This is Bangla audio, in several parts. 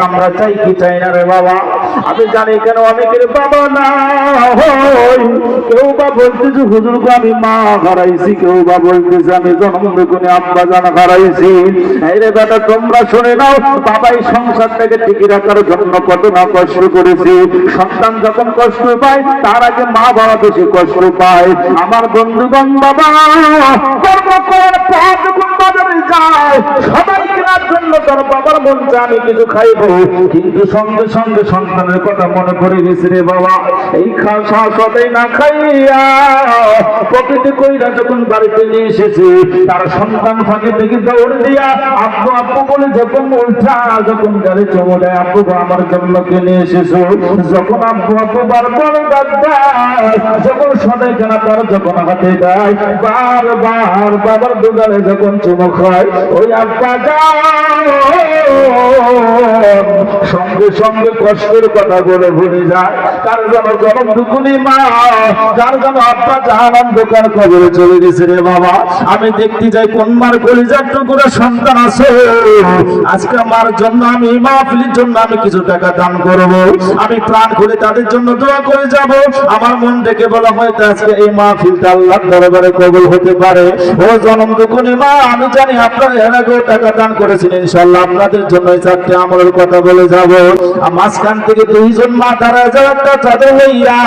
আমরা চাই কি চাই না রে বাবা? আমি জানি কেন অনেকের বাবা না কেউ বা বলতেছে, হুজুর আমি মা হারাইছি। কেউ বা বলতেছে, আমি জন্ম করে আব্বা জান হারাইছি। রে বেটা, তোমরা শুনে নাও, বাবাই সংসারটাকে টিকে রাখার জন্য কত না কষ্ট করেছে। সন্তান যখন কষ্ট পায়, তার আগে মা বাবা বেশি কষ্ট পায়। আমার বন্ধুগণ বাবা সবাই কেনার জন্য তোর বাবার মন আমি কিছু খাইব। কিন্তু সঙ্গে সঙ্গে সন্তানের কথা মনে পড়ে গেছে রে বাবা। এই খাওয়া সবাই না খাইয়া পকেটে কইরা যখন বাড়িতে নিয়ে এসেছে, তার সন্তান ফাঁকে থেকে দৌড় দিয়া আব্বু আব্বু বলে, যখন উল্টা, যখন গাড়ি চমো দেয় আব্বু আমার জন্য কিনে এসেছ? যখন আব্বু আব্বু বারবার যখন সদাই কেনা তার যখন হাতে দেয়, বারবার বাবার দোকানে যখন চুমো খায়, ওই আব্বা যান সঙ্গে সঙ্গে কষ্টের কথা বলে ভুলে যায়। তার যেন গরম দুকুনি মা, যার যেন আব্বা জাহানাম দোকান কবরে চলে গেছে রে বাবা। আমি দেখতে যাই কোন মার কলিজার টুকুরে সন্তান আছে। আজকে মার জন্য আমি মাহফিলের জন্য আমি কিছু টাকা দান করব। আমি প্রাণ খুলে তাদের জন্য দোয়া করে যাব। আমার মন থেকে বলা হয়তো আজকে এই মাহফিলটা আল্লাহ দরবারে কবল হতে পারে। ও জনম দুকুনি মা, আমি জানি আপনারা এর আগেও টাকা দান করেছেন। ইনশাল্লাহ আপনাদের জন্য এই চারটে আমলের কথা বলে যাব। মাঝখান থেকে দুইজন মা দাঁড়া যাও একটা চাদর লইয়া,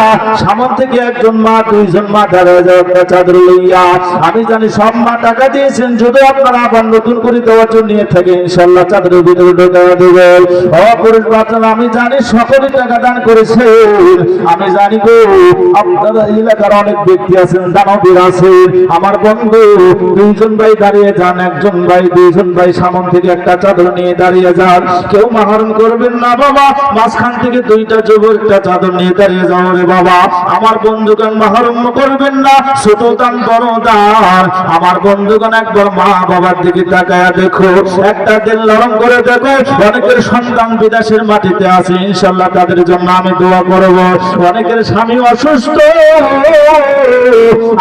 সামন থেকে একজন মা, দুইজন মা দাঁড়া যাও একটা চাদর লইয়া। আমি জানি সব মা টাকা দিয়েছেন, যদি আপনারা আবার নতুন করে দেওয়ার জন্য নিয়ে থাকে ইনশাল্লাহ চাদরের ভিতরে ঢোকা দেবেন অপুরুষ বাচ্চারা, আমি জানি সকলে টাকা দান করেছে। আমি জানি গো, আপনারা এলাকার অনেক ব্যক্তি আছেন, দানবীর আছেন। আমার বন্ধু, দুইজন ভাই দাঁড়িয়ে যান, একজন ভাই, দুইজন ভাই সামন থেকে একটা চাদর নিয়ে দাঁড়িয়ে যান। কেউ মাহরণ করবেন না বাবা, মাঝখান থেকে দুইটা যুবক একটা চাদর নিয়ে দাঁড়িয়ে যাও রে বাবা। আমার বন্ধুগণ মাহরম করবেন না ছোট দান বড় আমার বন্ধুগণ একবার মা বাবার দিকে তাকায়া দেখো, একটা দিন নরম করে দেখো, অনেকের সন্তান বিদেশের মাটিতে আছে ইনশাল্লাহ তাদের জন্য আমি দোয়া করব। অনেকের স্বামী অসুস্থ।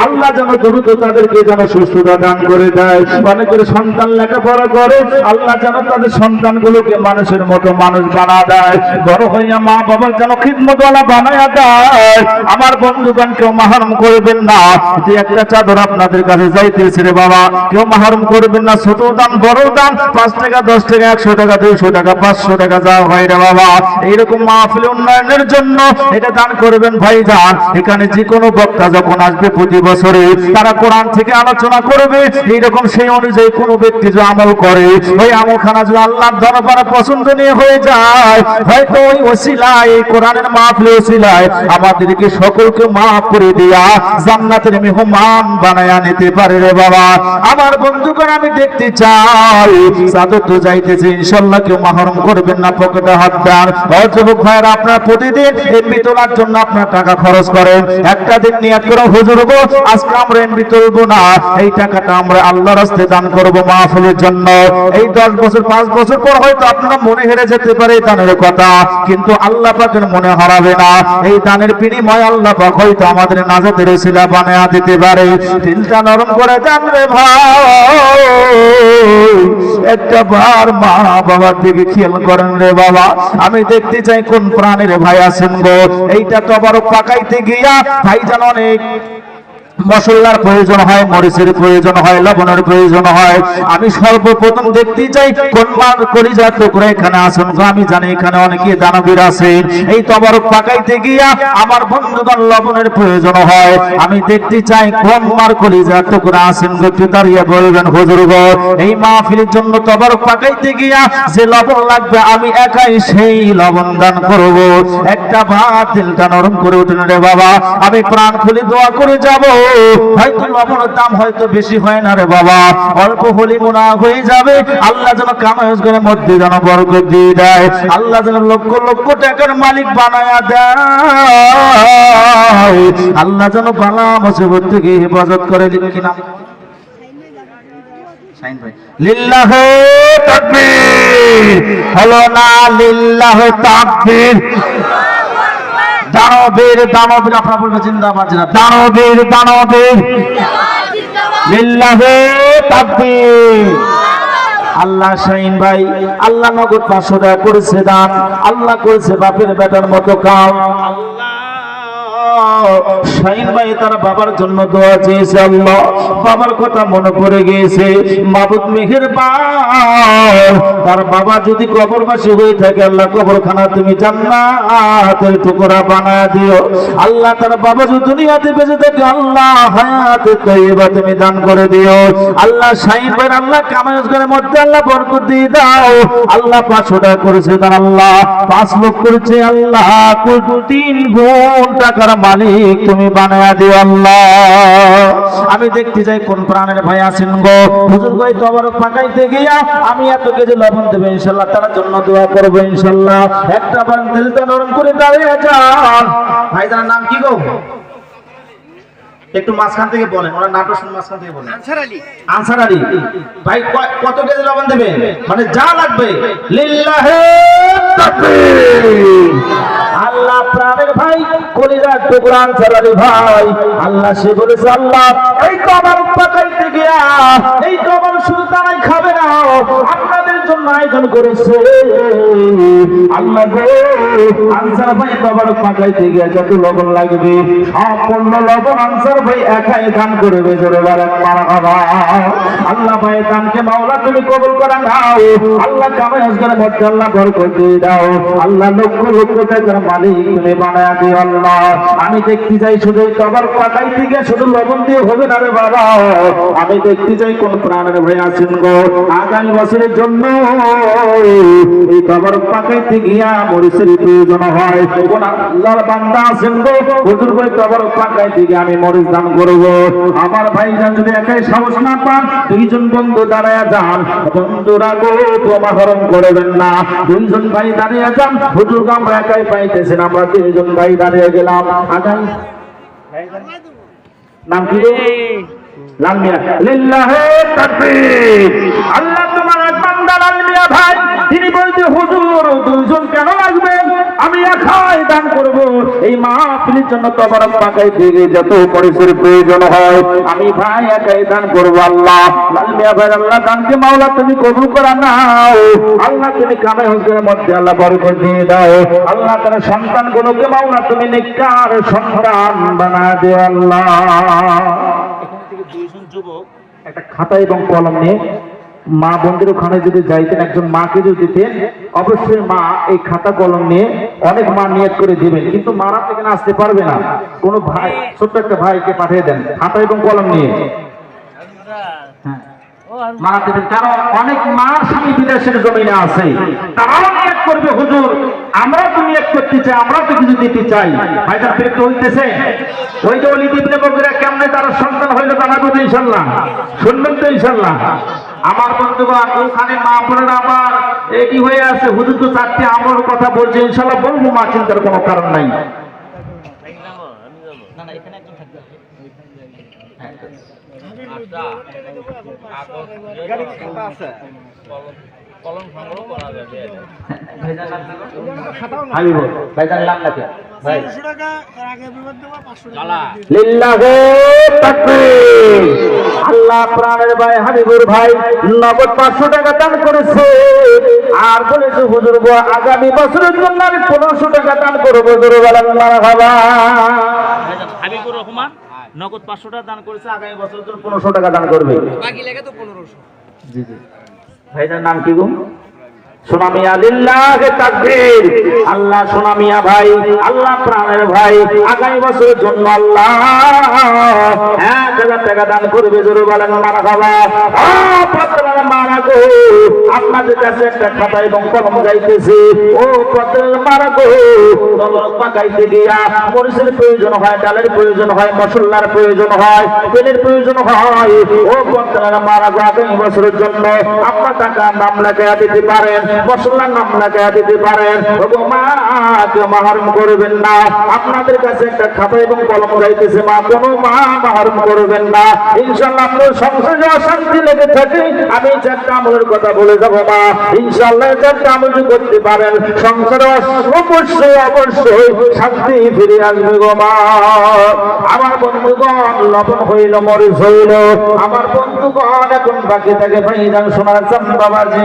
আল্লাহ যেন দ্রুত তাদেরকে যেন সুস্থতা দান করে দেয়। অনেকের সন্তান লেখাপড়া করে, আল্লাহ যেন তাদের সন্তানগুলোকে মানুষের মতো মানুষ বানা দেয়। বড় হইয়া মা বাবার যেন খিদমতওয়ালা বানায়া দেয়। আমার বন্ধুগণ, কেউ মাহরম করবেন না। যে একটা চাদর আপনাদের কাছে যাইতেছে রে বাবা, কেউ মাহরম করবেন না। ছোট দান বড় দান পাঁচ টাকা, দশ টাকা, একশো টাকা, দুইশো টাকা, পাঁচশো টাকা যা হয় রে বাবা। এইরকম মাহফিল উন্নয়নের জন্য এটা দান করবেন ভাই যান এখানে যে কোনো বক্তা যখন আসবে প্রতি বছরে, তারা কোরআন থেকে আলোচনা করবে। এইরকম সেই অনুযায়ী কোনো ব্যক্তি যে আমল করে, ওই আমল খানা যদি আল্লাহর দরবারে পছন্দনীয় হয়ে যায়, হয়তো ওই আমাদেরকে সকলকে মাফ করে দিয়া জান্নাতের মেহমান বানায়া নিতে পারে রে বাবা। আমার বন্ধুগণ, আমি দেখতে চাই, চাদর তো যাইতেছে ইনশাল্লাহ কেউ মাহরম করবেন না, পকেটে হাত দেন। আপনার প্রতিদিন এমবি তোলার জন্য আপনার টাকা খরচ করেন। একটা দিন নিয়াত করে, হুজুর গো, আজকে আমরা এমবি তুলবো না। এই টাকাটা আমরা আল্লাহর রাস্তায় দান করব মাহফিলের জন্য। এই দশ বছর, পাঁচ বছর পর হয়তো আপনারা মনে হেরে যেতে পারে দানের কথা। কিন্তু আল্লাহ পাকের মনে হারাবে না। এই দানের বিনিময় আল্লাহ পাক হয়তো আমাদের নাজাতের শিলা বানায়া দিতে পারে। দিলটা নরম করে দেন রে ভাই। একটা বার মা বাবার দিকে খেয়াল করেন রে বাবা। আমি দেখতে চাই কোন প্রাণের ভাই আছেন গো। এইটা তো আবার পাকাইতে গিয়া ভাইজান অনেক মশলার প্রয়োজন হয়, মরিচের প্রয়োজন হয়, লবণের প্রয়োজন হয়। আমি সর্বপ্রথম দেখতে চাই, কোন মান কলিজা টুকরা এখানে আসুন আমি জানি এখানে অনেকে দানবীর আছে। এই তবরক পাকাইতে গিয়া আমার বন্ধুগণ লবণের প্রয়োজন হয়। আমি দেখতে চাই, কোন মার কলিজা টুকরা আসেন একটু দাঁড়িয়ে বলবেন, হুজুর এই মাহফিলের জন্য তবরক পাকাইতে গিয়া যে লবণ লাগবে, আমি একাই সেই লবণ দান করব। একটা ভাত দিলটা নরম করে উঠলেন রে বাবা। আমি প্রাণ খুলে দোয়া করে যাব। হয়তো লবণের দাম হয়তো বেশি হয় না রে বাবা। অল্প হলে মোনা হয়ে যাবে। আল্লাহ যেন কামায়জ করে মধ্যে যেন বরকত দিয়ে দেয়। আল্লাহ যেন লক্ষ লক্ষ টাকার মালিক বানায়া দেয়। আল্লাহ যেন বালা মুসিবত থেকে হেফাজত করে কিনা লিল্লাহ তাকবীর। হলো না লিল্লাহ তাকবীর। দানবীর, দানবের, আপনারা বলবেন জিন্দাবাদ জিন্দাবাদ দানবের দানবের। আল্লাহ শাহিন ভাই, আল্লাহ নগদ পাঁচশো টাকা করেছে দান, আল্লাহ করেছে বাপের বেটার মতো কাম। শাহিন ভাই তার বাবার জন্য দোয়া চেয়েছে আল্লাহ। বাবার কথা মনে পড়ে গিয়েছে। মাবুদ মেঘের তার বাবা যদি কবরবাসী হয়ে থাকে, আল্লাহ কবরখানা তুমি জান্নাতের টুকরা বানায় দিও। আল্লাহ তার বাবা যদি দুনিয়াতে বেঁচে থাকে, আল্লাহ হায়াতে তৈবা তুমি দান করে দিও। আল্লাহ শাহিন ভাই আল্লাহ কামাজ করে মধ্যে আল্লাহ বরকত দিয়ে দাও। আল্লাহ পাঁচশো টাকা করেছে তার আল্লাহ। পাঁচ লোক করেছে আল্লাহ। তিন গুণ টাকার মালিক তুমি বানায়া দিও আল্লাহ। আমি দেখতে যাই কোন প্রাণের ভাই আছেন গো। হুজুর তো আবার পাকাইতে গিয়া আমি এত কেজি লবণ দেবো ইনশাল্লাহ, তার জন্য দোয়া করব ইনশাল্লাহ। একটা বার নরম করে দাঁড়িয়ে যান। ভাইজানের নাম কি গো? একটু মাঝখান থেকে বলেন ওনার শুনে মাঝখান থেকে বলেন। আনসার আলী। আনসার আলী ভাই কত কেজি লবণ দেবে? মানে যা লাগবে। লিল্লাহে তাকবীর। আল্লাহ প্রাণের ভাই কলিজার টুকরা আনসার আলী ভাই। আল্লাহ সে বলেছে আল্লাহ এই তো আমার পাকাইতে গিয়া এই তো আমার শুধু তারাই খাবে না। আপনাদের জন্য আয়োজন করেছে। আল্লাহ আনসার ভাই তো আবার পাকাইতে গিয়া যত লবণ লাগবে, সম্পূর্ণ লবণ আনসার ভাই একাই দান করবে, জোরে আল্লাহ ভাই দানকে মাওলা তুমি কবুল করে নাও। আল্লাহ কামাই আজকের মধ্যে আল্লাহ বরকত দিয়ে দাও। আল্লাহ লক্ষ লক্ষ টাকার মালিক তুমি বানায় দিও আল্লাহ। আমি দেখতে চাই শুধু কবর পাকাই থেকে শুধু লবণ দিয়ে হবে না রে বাবা। আমি দেখতে চাই কোন প্রাণের ভাই আছেন গো। আগামী বছরের জন্য এই কবর পাকাইতে গিয়া মরিচের প্রয়োজন হয়। আল্লাহর বান্দা আছেন গো। হুজুর ভাই কবর পাকাইতে গিয়ে আমি মরিচ দান করব। আমার ভাইজান যদি একাই সাহস না পান দুইজন বন্ধু দাঁড়ায় যান। বন্ধুরা গো বোমা হরণ করবেন না। দুইজন ভাই দাঁড়িয়ে যান। হুজুর আমরা একাই পাইতেছেন আমরা তিনজন ভাই দাঁড়িয়ে গেলাম। আগামী নাম কি লাল মিয়া। লিল্লাহে তাকবীর। আল্লাহ তোমার ভাই বলতে কেন লাগবে আমি একাই এই যত প্রয়োজন হয়, আমি ভাই করব মাওলা, তুমি কবুল করা নাও। আল্লাহ তুমি কামে হুজুরের মধ্যে আল্লাহ বরকত দিয়ে দাও। আল্লাহ তার সন্তানগুলোকে মাওলা, তুমি নেককার সন্তান বানা দিও, আল্লাহ। এখান থেকে দুইজন যুবক, একটা খাতা এবং কলম নিয়ে মা বোনদের ওখানে যদি যাইতেন একজন মাকে যদি দিতেন অবশ্যই মা এই খাতা কলম নিয়ে অনেক মা নিয়ত করে দিবেন। কিন্তু মারা থেকে আসতে পারবে না। কোনো ভাই ছোট্ট একটা ভাইকে পাঠিয়ে দেন খাতা এবং কলম নিয়ে। হ্যাঁ। মা দেবেন। কারণ অনেক মার বিদেশের জমিনে আছে। তারাও নিয়োগ করবে হুজুর আমরা তো নিয়োগ করতে চাই আমরা তো কিছু দিতে চাই। ভাইজান পেট হইতেছে ওই যে অলি দিবনে বগুড়া কেমনে তার সন্তান হইল জানাব তো ইনশাল্লাহ শুনবেন তো ইনশাল্লাহ আমার বন্ধুগণ ওখানে মা বোনেরা আবার এটি হয়ে আছে হুজুর তো চারটি আমার কথা বলছে ইনশাল্লাহ বলব মা চিন্তার কোনো কারণ নাই। না না এখানে একজন থাকবে হাবিবুর ভাইজান নাম নাকি ভাই। লিল্লাহে তাকবীর। আল্লাহ প্রাণের ভাই হাবিবুর ভাই নগদ পাঁচশো টাকা দান করেছে। আর বলেছে হুজুর আগামী বছরের জন্য আমি পনেরোশো টাকা দান করব। হাবিবুর রহমান নগদ পাঁচশো টাকা দান করেছে আগামী বছরের জন্য পনেরোশো টাকা দান করবে। বাকি লেগে তো পনেরোশো। জি জি। ভাইজান নাম কি গো? আল্লাহ সোনামিয়া ভাই, আল্লাহ প্রাণের ভাই, আগামী বছরের জন্য আল্লাহ হাজার টাকা দান করবে বলেন, মারা মারা গো। আপনাদের কাছে একটা খাতা এবং কলম ও পত্রের মারা গো। গিয়া মরিচের প্রয়োজন হয়, ডালের প্রয়োজন হয়, মশলার প্রয়োজন হয়, তেলের প্রয়োজন হয়। ও পত্রের মারা গো, আগামী বছরের জন্য আপনার টাকা নাম লেখা দিতে পারেন। মশলার নাম দিতে পারেন ওগো মাহারম করবেন না। আপনাদের কাছে একটা খাতা এবং কলম গাইতেছে মা। কোনো মা মাহারম করবেন না। ইনশাল্লাহ আপনার সংসারে অশান্তি লেগে থাকে। আমি চারটা আমলের কথা বলে যাব মা। ইনশাল্লাহ চারটা আমল করতে পারেন, সংসারে অবশ্যই অবশ্যই শান্তি ফিরে আসবে গো মা। আমার বন্ধুগণ, লবণ হইল, মরিচ হইল। আমার বন্ধুগণ, এখন বাকি থাকে ভাই চান বাবা যে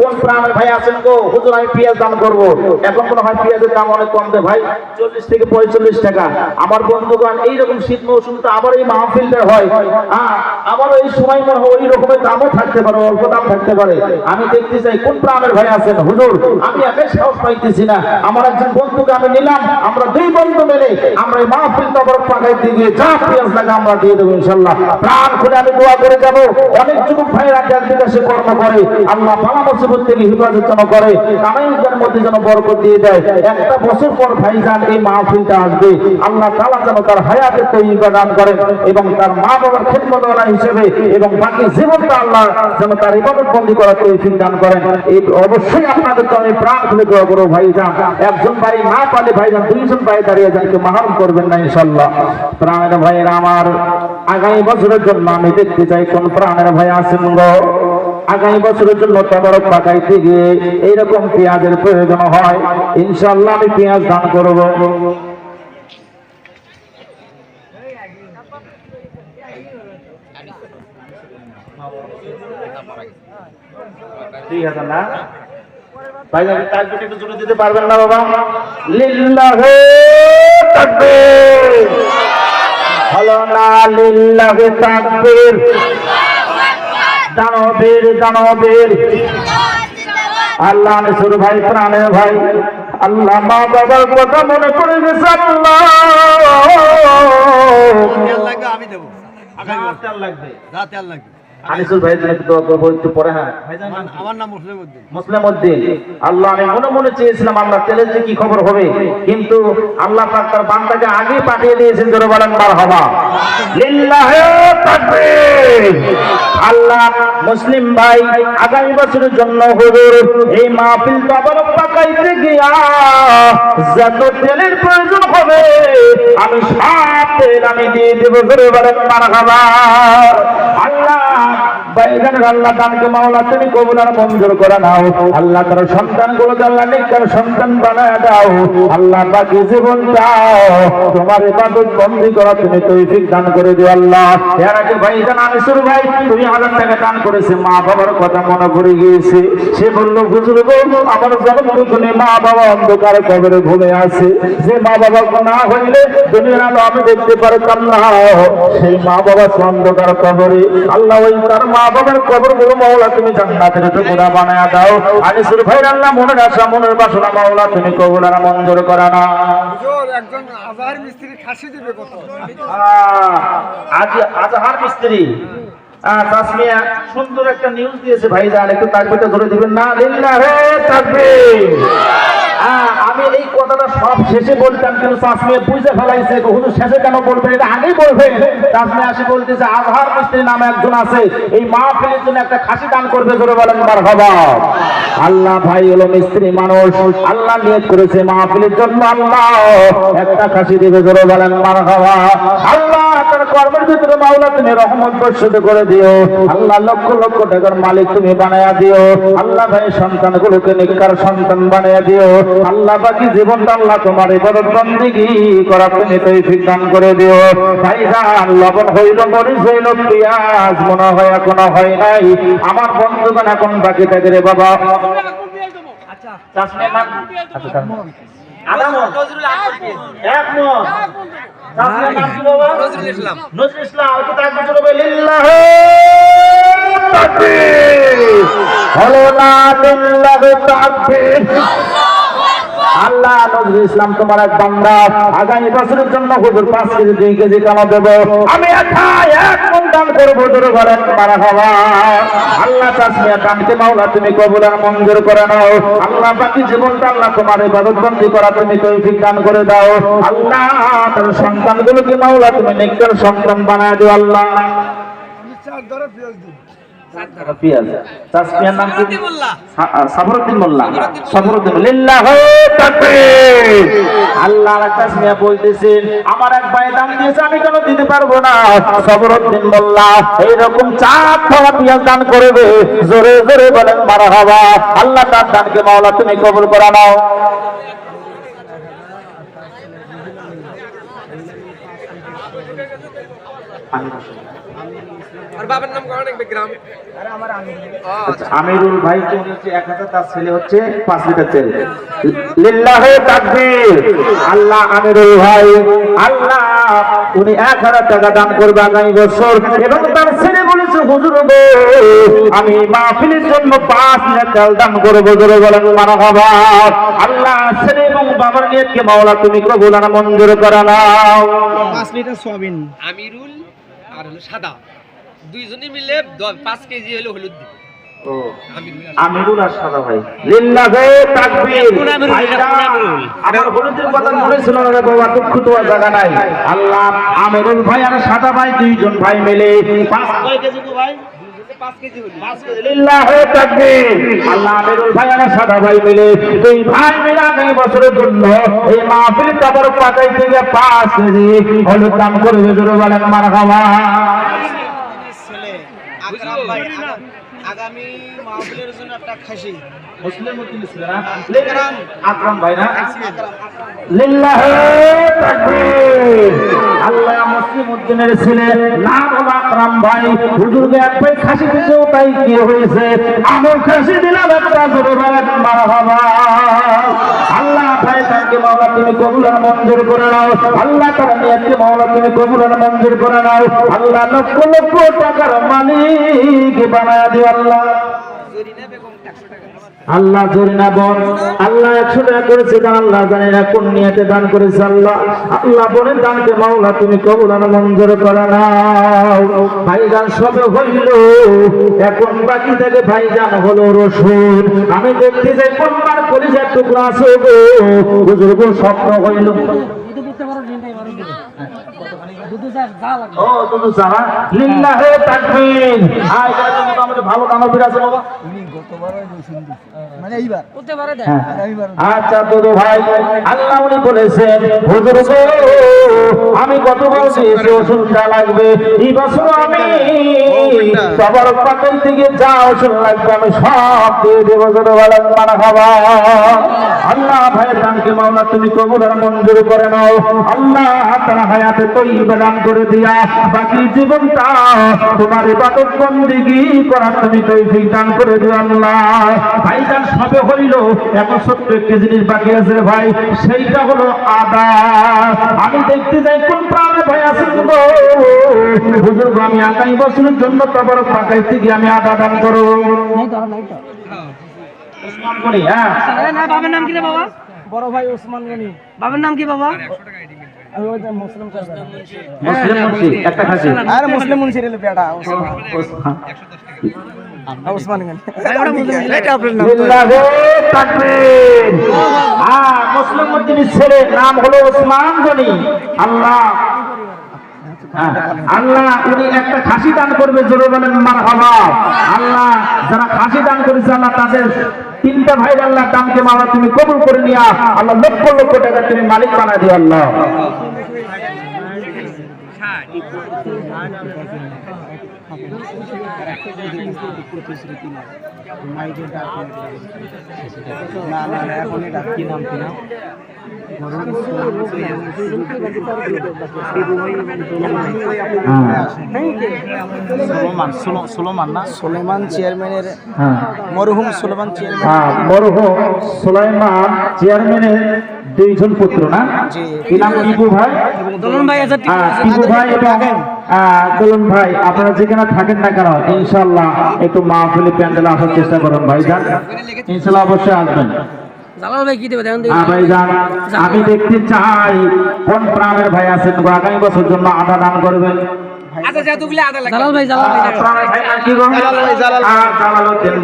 কোন প্রাণের ভাই আছেন গো? হুজুর, আমি পেঁয়াজ দাম করব। এখন মনে হয় পেঁয়াজের দাম অনেক কম দেয় ভাই। চল্লিশ থেকে পঁয়তাল্লিশ টাকা। আমার বন্ধুগণ, এইরকম শীত মৌসুম তো আবার এই মাহফিলটা হয়। হ্যাঁ আবার এই সময় মনে হয় ওই রকমের দামও থাকতে পারে, অল্প দাম থাকতে পারে। আমি দেখতে চাই, কোন প্রাণের ভাই আছেন? হুজুর, আমি একাই সাহস পাইতেছি না। আমার একজন বন্ধুকে আমি নিলাম, আমরা দুই বন্ধু মেলে আমরা এই মাহফিল তবর পাকাই দিয়ে যা পেঁয়াজ লাগে আমরা দিয়ে দেবো ইনশাল্লাহ। প্রাণ খুলে আমি দোয়া করে যাব। অনেক যুবক ভাইয়েরা যার বিকাশে কর্ম করে আল্লাহ বালা মুসিবত থেকে হিফাজত যেন করে, কামাইদের মধ্যে যেন বরকত দিয়ে দেয়। একটা বছর পর ভাইজান এই মাহফিলটা আসবে। আল্লাহ তাআলা যেন তার হায়াতে তৈবা দান করেন এবং তার মা বাবার খেদমতওয়ালা হিসেবে এবং বাকি জীবনটা আল্লাহ যেন তার ইবাদত বন্দী করার তৌফিক দান করেন। এই অবশ্যই আপনাদের তো আমি প্রাণ খুলে দোয়া করব ভাইজান। একজন ভাই না পালে ভাইজান, দুইজন ভাই দাঁড়িয়ে যানকে মাহরুম করবেন না ইনশাল্লাহ প্রাণের ভাইয়েরা আমার, আগামী বছরের জন্য আমি দেখতে চাই কোন প্রাণের ভাই আছেন গো? আগামী বছরের জন্য তবরক পাকাইতে গিয়ে এইরকম পেঁয়াজের প্রয়োজন হয়। ইনশাল্লাহ আমি পেঁয়াজ দান করব। ঠিক আছে না? ভাই তার দুটো একটু জুড়ে দিতে পারবেন না বাবা? লিল্লাহে তাকবীর। হলো না লিল্লাহে তাকবীর। দানবীর দানবের আল্লাহ নসুর ভাই প্রাণের ভাই। আল্লাহ মা বাবার কথা মনে করে গেছে আল্লাহ। আমি দেবো লাগবে লাগবে। আনিসুল ভাই জন্য দোয়া করব একটু পরে হ্যাঁ। আমার- আমার নাম মুসলিম উদ্দিন। মুসলিম উদ্দিন। আল্লাহ আমি মনে মনে চেয়েছিলাম আল্লাহ তেলের যে কি খবর হবে? কিন্তু আল্লাহ পাক তার বান্দাকে আগে পাঠিয়ে দিয়েছেন জোরে বলেন হবা। আল্লাহ মুসলিম ভাই আগামী বছরের জন্য হুজুর এই মাহফিল তবরক পাকাইতে গিয়া যত তেলের প্রয়োজন হবে আমি সব তেল আমি দিয়ে দেবো জোরে বলেন মার হবা। আল্লাহ বাইগানের আল্লাহ দানকে মাওলা তুমি কবুল আর মঞ্জুর করে নাও। আল্লাহ তার সন্তানগুলো আল্লাহ নেকর সন্তান বানায় দাও। আল্লাহ বাকি জীবন দাও তোমার ইবাদত বন্দি করা তুমি তৌফিক দান করে দিও আল্লাহ। এর আগে ভাইজান আনিসুর ভাই তুমি হাজার টাকা দান করেছে, মা বাবার কথা মনে পড়ে গিয়েছে। সে বলল, হুজুর আমার জন্মদিনে মা বাবা অন্ধকার কবরে ঘুরে আছে। যে মা বাবা না হইলে দুনিয়ার আলো আমি দেখতে পারতাম না। সেই মা বাবা অন্ধকার কবরে, আল্লাহ ওই তার মা বাবার কবরগুলো মাওলা তুমি জান্নাতের টুকুরা বানায় দাও। আনিসুর ভাইয়ের আল্লাহ মনের আশা মনের বাসনা মাওলা তুমি কবুল আর মঞ্জুর করা না। একজন আজহার মিস্ত্রি খাসি দিবে কত? আজ আজহার মিস্ত্রি। তাসমিয়া সুন্দর একটা নিউজ দিয়েছে ভাইজান একটু তাকবিরটা ধরে দিবেন না? লিল্লাহে তাকবীর। আমি এই কথাটা সব শেষে বলতাম, কিন্তু তাসমিয়া বুঝে ফেলাইছে হুজুর শেষে কেন বলবেন এটা আগেই বলবেন তাসমিয়া আসি বলতেছে, আজহার মিস্ত্রি নামে একজন আছে, এই মা মাহফিলের জন্য একটা খাসি দান করবে ধরে বলেন মারহাবা আল্লাহ ভাই হলো মিস্ত্রি মানুষ, আল্লাহ নিয়ত করেছে মা মাহফিলের জন্য আল্লাহ একটা খাসি দিবে ধরে বলেন, মারহাবা। আল্লাহ কর্মের ভিতরে মাওলা তুমি রহমত বর্ষিত করে দিও। আল্লাহ লক্ষ লক্ষ টাকার মালিক তুমি বানায়া দিও। আল্লাহ ভাই সন্তানগুলোকে নিকার সন্তান বানায়া দিও। আল্লাহ বাকি জীবনটা আল্লাহ তোমার ইবাদত বন্দিগি করা তুমি তৌফিক দান করে দিও। ভাইজান লবণ হইল মরিচ হইল পেঁয়াজ মনে হয় এখনও হয় নাই। আমার বন্ধুগণ এখন বাকি থাকে রে বাবা। আচ্ছা মন এক মন। মান নজরুল ইসলাম। নজরুল ইসলাম একটু তাকবীর জোরে বলে লিল্লাহে তাকবীর। হলো না লিল্লাহে তাকবীর। আল্লাহ নজরুল ইসলাম তোমার এক বান্দা। আগামী বছরের জন্য হুজুর পাঁচ কেজি, দুই কেজি কেন দেব? আমি একা দান করব ধরে বলেন মারা হওয়া। আল্লাহ মাওলা তুমি কবুল মঞ্জুর করে নাও। আল্লাহ বাকি জীবনটা আল্লাহ তোমার ইবাদত বন্দি করা তুমি তৌফিক দান করে দাও। আল্লাহ তার সন্তানগুলোকে মাওলা তুমি নেককার সন্তান বানায় দিও, আল্লাহ। ধরে পেঁয়াজ নাম কি? মোল্লা। লিল্লাহ আল্লাহ বলতেছেন আমার এক ভাই দাম দিয়েছে আমি কেন দিতে পারব না। সাফরউদ্দিন মোল্লা এইরকম চার খাওয়া পিয়াজ দান করবে। জোরে জোরে বলেন মারহাবা। আল্লাহ তার দানকে মাওলা তুমি কবুল করে নাও। আর বাবার নাম কখন দেখবে গ্রাম? আমিরুল ভাই হচ্ছে এক হাজার তার ছেলে হচ্ছে পাঁচ লিটার তেল। লিল্লাহে তাকবীর। আল্লাহ আমিরুল ভাই আল্লাহ উনি এক হাজার টাকা দান করবে আগামী বছর। এবং তার ছেলে বলেছে হুজুর গো আমি মাহফিলের জন্য পাঁচ লিটার তেল দান করব। জোরে বলেন মারা হবা আল্লাহ ছেলে এবং বাবার নিয়তকে মাওলা তুমি কবুল আর মঞ্জুর করা নাও। পাঁচ লিটার সোয়াবিন। আমিরুল আর হলো সাদা। দুইজনে মিলে পাঁচ কেজি হলো হলুদ দিবে। ও। আমিরুল আর সাদা ভাই। লিল্লাহে তাকবীর। আমার হলুদের কথা মনে ছিল না বাবা দুঃখ তো আর জায়গা নাই। আল্লাহ আমিরুল ভাই আর সাদা ভাই দুইজন ভাই মিলে পাঁচ কয় কেজি গো ভাই? পাঁচ কেজি হলুদ দাম বলেন মারহাবা। ছেলে আকরাম ভাই আগামী মাহফিলের জন্য একটা খাসি আকরাম। ভাই না? লিল্লাহে তাকবীর। আল্লাহ মুসলিম উদ্দিনের ছেলে নাম হলো ভাই, হুজুরকে এক ভাই খাসি দিয়েছেও তাই কি হয়েছে? আমার খাসি দিলাম একটা জোরে আল্লাহ ভাই, তাকে মাওলা তুমি কবুল আর মঞ্জুর করে নাও। আল্লাহ তার নিয়তকে মাওলা তুমি কবুল আর মঞ্জুর করে নাও। আল্লাহ লক্ষ লক্ষ টাকার মালিক বানায় দিও আল্লাহ। আল্লাহ জরিনা বন আল্লাহ একশো টাকা করেছে, দান আল্লাহ জানে না কোন নিয়তে দান করেছে আল্লাহ। আল্লাহ বলেন দানকে মাওলা, তুমি কবুল আর মঞ্জুর করে নাও। ভাইজান সবে হইল, এখন বাকি থেকে ভাইজান হলো রসুন। আমি দেখতে যাই কোনবার কলিজার টুকরা আছে গো, স্বপ্ন হইল ও তুমি জানা লিল্লাহে তাকবীর আয় গায়ে মোটামুটি ভালো দানবীর আছে বাবা মানে এইবার হ্যাঁ। আচ্ছা দুদু ভাই আল্লাহ উনি বলেছেন হুজুর আমি গতবার দিয়েছি ওষুধটা লাগবে এই বছর আমি সবার পাতাই থেকে যা ওষুধ লাগবে আমি সব দিয়ে দেবো মানা খাবা। আল্লাহ ভাইয়ের দানকে তুমি কবুল আর মঞ্জুর করে নাও। আল্লাহ তারা হায়াতে তৈবা দান করে দিয়া বাকি জীবনটা তোমার ইবাদত বন্দিগি করার তুমি তৈফিক দান করে দিও আল্লাহ। ভাইজান সবে হইল। এখন সত্য একটি জিনিস বাকি আছে ভাই সেইটা হলো আদা। আমি দেখতে যাই কোন প্রাণে ভাই আছে হুজুর আমি আগামী বছরের জন্য তারপর পাকাই থেকে আমি আদা দান করো। ওসমান গনি, হ্যাঁ। বাবার নাম কি রে বাবা? বড় ভাই ওসমান গনি। বাবার নাম কি বাবা? মুসলিম সরকার। মুন্সি, একটা খাসি। আরে মুসলিম মুন্সির এলো বেটা ওসমান। ওসমান। ওসমান এটা আপনার নাম। লিল্লাহে তাকবীর। হ্যাঁ, মুসলিম উদ্দিনের ছেলে নাম হলো ওসমান গনি। আল্লাহ। হ্যাঁ, আল্লাহ উনি একটা খাসি দান করবে জোরে বলেন মারহাবা। আল্লাহ যারা খাসি দান করেছে আল্লাহ তাদের তিনটা ভাই আল্লাহ দামকে মারা তুমি কবুল করে নিয়া আল্লাহ লক্ষ লক্ষ টাকা তুমি মালিক বানা দিও আল্লাহ। হ্যাঁ সুলেমান চেয়ারম্যানের হ্যাঁ। মরহুম সুলেমান চেয়ারম্যান। হ্যাঁ মরহুম সুলাইমান চেয়ারম্যানের দুইজন পুত্র না? কি নাম? টিপু ভাই? দলন ভাই আছে। হ্যাঁ, ভাই এবং দোলন ভাই আপনারা যেখানে থাকেন না কেন ইনশাল্লাহ একটু মাহফিলি প্যান্ডেলে আসার চেষ্টা করুন ভাইজান। ইনশাল্লাহ অবশ্যই আসবেন। ভাই কি দেবে দেখেন ভাইজান আমি দেখতে চাই কোন প্রাণের ভাই আছেন আগামী বছর জন্য আদা দান করবেন। আচ্ছা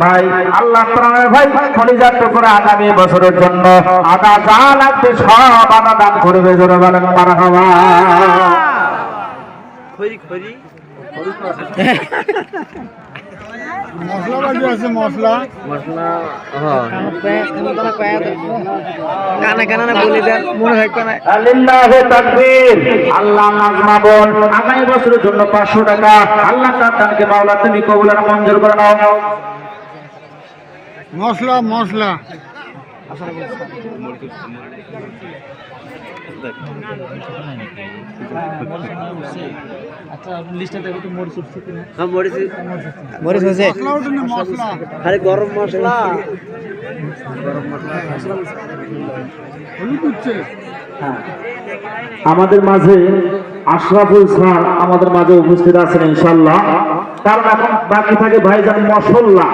ভাই ভাই ভাই ভাই ভাই। আগামী বছরের জন্য আদা যা লাগবে সব আদা দান করবে জোরে বলেন মারা হওয়া খরি খরি। কানে কানে না বলে দেন মনে হয় কানে। তাকবীর। আল্লাহ নাজমাবন আগামী বছরের জন্য পাঁচশো টাকা। আল্লাহ তার দানকে মাওলা তুমি কবুল আর মঞ্জুর করে নাও। মশলা মশলা। আচ্ছা খালি গরম মশলা। হ্যাঁ। আমাদের মাঝে আশরাফুল স্যার আমাদের মাঝে উপস্থিত আছেন ইনশাল্লাহ কারণ এখন বাকি থাকে ভাইজান মশল্লা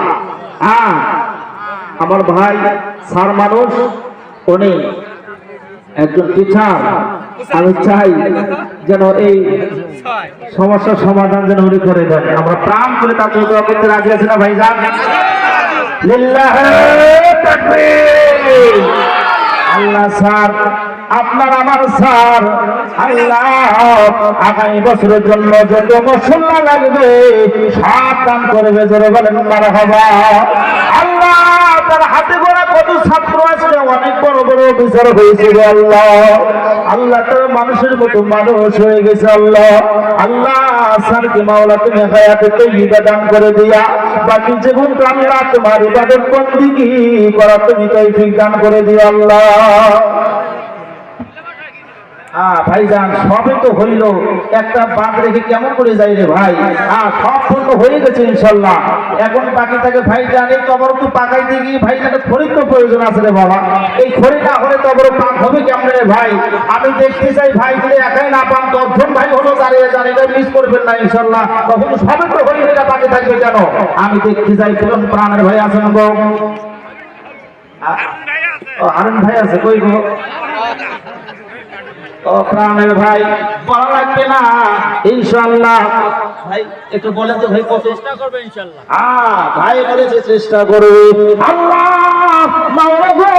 হ্যাঁ। আমার ভাই স্যার মানুষ, উনি একজন টিচার আমি চাই যেন এই সমস্যার সমাধান যেন উনি করে দেন। আমরা প্রাণ করে তার জন্য করতে রাজি আছি না, ভাইজান? যান আল্লাহ স্যার আপনার আমার স্যার। আল্লাহ, আগামী বছরের জন্য যত মশলা লাগবে, সাত দান করবে, জোরে বলেন মারা হবা আল্লাহ, তার হাতে গোড়া কত ছাত্র আছে, অনেক বড় বড় বিচার হয়েছে আল্লাহ। আল্লাহ, তার মানুষের মতো মানুষ হয়ে গেছে আল্লাহ। আল্লাহ, স্যারকে মাওলা, তুমি হায়াতে তৈরিটা দান করে দিয়া, বাকি জীবনটা আল্লাহ তোমার ইবাদত বন্দিগি করা তুমি তৈরি দান করে দিও আল্লাহ। ভাইজান সবে তো হইল। একটা বাদ রেখে কেমন করে যাই রে ভাই? হ্যাঁ সব পূর্ণ হয়ে গেছে ইনশাল্লাহ। এখন বাকি থাকে ভাইজান এই কবর তো পাকাইতে গিয়ে ভাইজানের খড়ির তো প্রয়োজন আছে রে বাবা। এই খড়ি না হলে কবর পাক হবে ভাই? আমি দেখতে চাই ভাই যদি একাই না পান দশজন ভাই হলো দাঁড়িয়ে যান মিস করবেন না ইনশাল্লাহ। তখন সবে তো হয়ে এটা বাকি থাকবে কেন? আমি দেখতে চাই প্রাণের ভাই আছেন গো। ও, ভাই আছে কই গো? ও প্রাণের ভাই বলা লাগবে না। ইনশাল্লাহ ভাই একটু বলেন তো ভাই কত চেষ্টা করবে ইনশাল্লাহ হ্যাঁ ভাই বলেছে চেষ্টা করবে। আল্লাহ মাওলা গো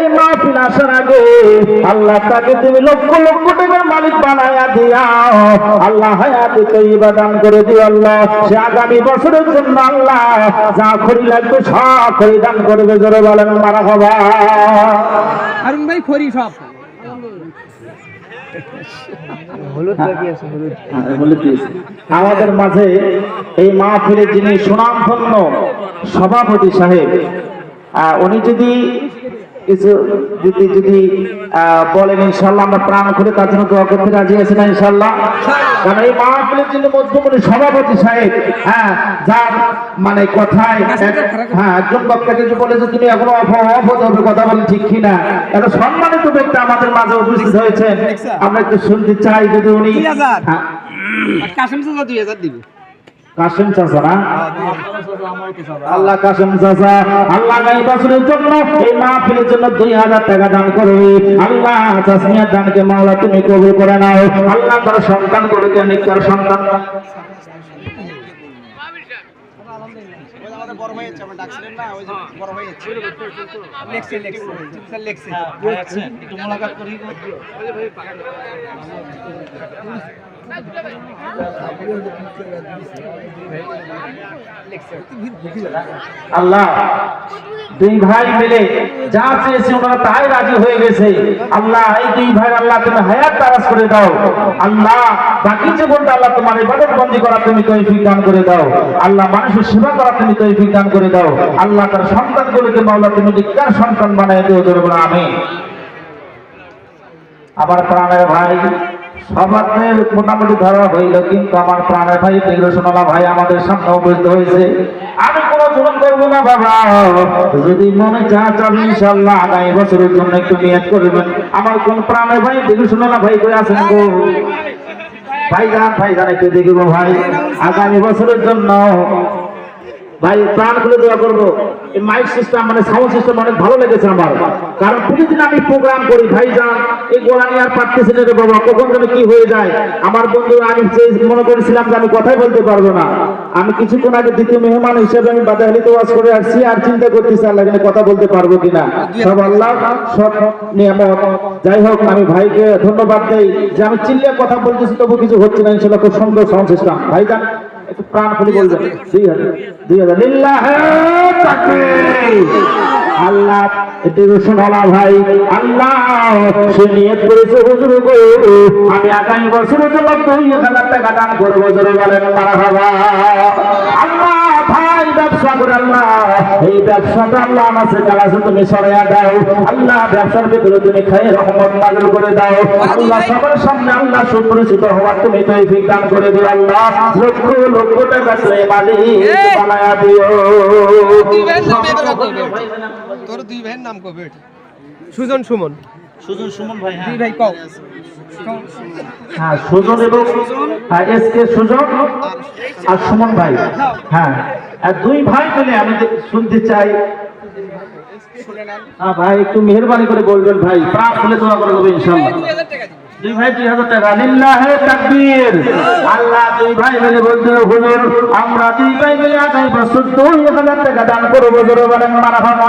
এই মাহফিল আসার আগে আল্লাহ তাকে তুমি লক্ষ লক্ষ টাকার মালিক বানায়া দিয়াও। আল্লাহ হায়াতে তৈবা দান করে দিও আল্লাহ। সে আগামী বছরের জন্য আল্লাহ যা খড়ি লাগবে সব খড়ি দান করবে। জোরে বলেন মারা হবা আরুন ভাই খড়ি সব। আমাদের মাঝে এই মাহফিলের যিনি সুনামধন্য সভাপতি সাহেব উনি যদি কিছু যদি যদি বলেন ইনশাল্লাহ আমরা প্রাণ করে তার জন্য দোয়া করতে রাজি আছি না ইনশাল্লাহ কারণ এই মাহফিলের জন্য মধ্যমণি সভাপতি সাহেব হ্যাঁ যার মানে কথায় হ্যাঁ একজন বক্তাকে যে বলে যে তুমি এখনও অপদবে কথা বলে ঠিক কিনা? এত সম্মানিত ব্যক্তি আমাদের মাঝে উপস্থিত হয়েছে আমরা একটু শুনতে চাই যদি উনি হ্যাঁ, কাশেম দুই হাজার দিবে। কাসেম চাচা আল্লাহ কাসেম চাচা, আল্লাহ এই বছরের জন্য এই মাহফিলের জন্য দুই হাজার টাকা দান করবে আল্লাহ চাষমিয়ার দানকে মাওলা তুমি কবুল করে নাও। আল্লাহ তার সন্তান করে সন্তান। করি আল্লাহ, দুই ভাই মিলে যা চেয়েছে ওনারা তাই রাজি হয়ে গেছে। আল্লাহ, এই দুই ভাই আল্লাহ তুমি হায়াত তারাজ করে দাও। আল্লাহ, বাকি জীবনটা আল্লাহ তোমার ইবাদত বন্দি করা তুমি তৈফিক দান করে দাও। আল্লাহ, মানুষের সেবা করা তুমি তৈফিক দান করে দাও। আল্লাহ, তার সন্তানগুলোকে মাওলা তুমি দিককার সন্তান বানাই দিও ধরবো আমি আমার প্রাণের ভাই সবার মোটামুটি ধরা হইল, কিন্তু আমার প্রাণের ভাই বিগ্রসনালা ভাই আমাদের সামনে উপস্থিত হয়েছে। আমি কোনো জুলুম করব না, বাবা। যদি মনে যা চাবে ইনশাল্লাহ আগামী বছরের জন্য একটু নিয়ত করবেন। আমার কোন প্রাণের ভাই বিগ্রসনালা ভাই করে আছেন গো? ভাই যান ভাই যান একটু দেখিব ভাই। আগামী বছরের জন্য ভাই, প্রাণ খুলে দোয়া করব। এই মাইক সিস্টেম মানে সাউন্ড সিস্টেম অনেক ভালো লেগেছে আমার। কারণ প্রতিদিন আমি প্রোগ্রাম করি, ভাই যান, এই গোড়া নিয়ে আর পারতেছি না রে বাবা, কখন যেন কি হয়ে যায়। আমার বন্ধু আমি মনে করেছিলাম যে আমি কথাই বলতে পারব না। আমি কিছুক্ষণ আগে দ্বিতীয় মেহমান হিসেবে আমি বাদাহালিতে ওয়াজ করে আসছি, আর চিন্তা করতেছি আল্লাহ কথা বলতে পারব কিনা। সব আল্লাহ, সব নিয়ামত। যাই হোক, আমি ভাইকে ধন্যবাদ দেই যে আমি চিল্লিয়ে কথা বলতেছি, তবু কিছু হচ্ছে না, ইনশাল্লাহ খুব সুন্দর সাউন্ড সিস্টেম ভাই যান। প্রাণ খুলে বলবে। দুই হাজার দুই হাজার। আল্লাহ, এটি ভাই, আল্লাহ, সে নিয়ত করেছে হুজুর গো। আমি আগামী বছরের জন্য দুই হাজার টাকা দান করব, জোরে বলেন মারা আল্লাহ করে আল্লাহ এই ব্যবসাটা আল্লাহ আমার সে কাছে তুমি সরাইয়া দাও আল্লাহ ব্যবসার ভিতরে তুমি খাই রহমত নাজল করে দাও আল্লাহ সবার সামনে আল্লাহ সুপরিচিত হওয়ার তুমি তৌফিক দান করে দিও আল্লাহ লক্ষ লক্ষ টাকা মালিক বানায়া দিও তোর দুই ভাইয়ের নাম কবে সুজন সুমন সুজন সুমন ভাই হ্যাঁ। ভাই কও। হ্যাঁ সুজন এবং হ্যাঁ, এস কে সুজন আর সুমন ভাই। হ্যাঁ আর দুই ভাই মিলে আমি শুনতে চাই। হ্যাঁ ভাই একটু মেহরবানি করে বলবেন ভাই প্রাণ খুলে দোয়া করে দেবো ইনশাল্লাহ। দুই ভাই দুই হাজার টাকা। লিল্লাহে তাকবীর। আল্লাহ দুই ভাই মিলে বলতে হুজুর আমরা দুই ভাই মিলে আগামী বছর দুই হাজার টাকা দান করব জোরে বলেন মারহাবা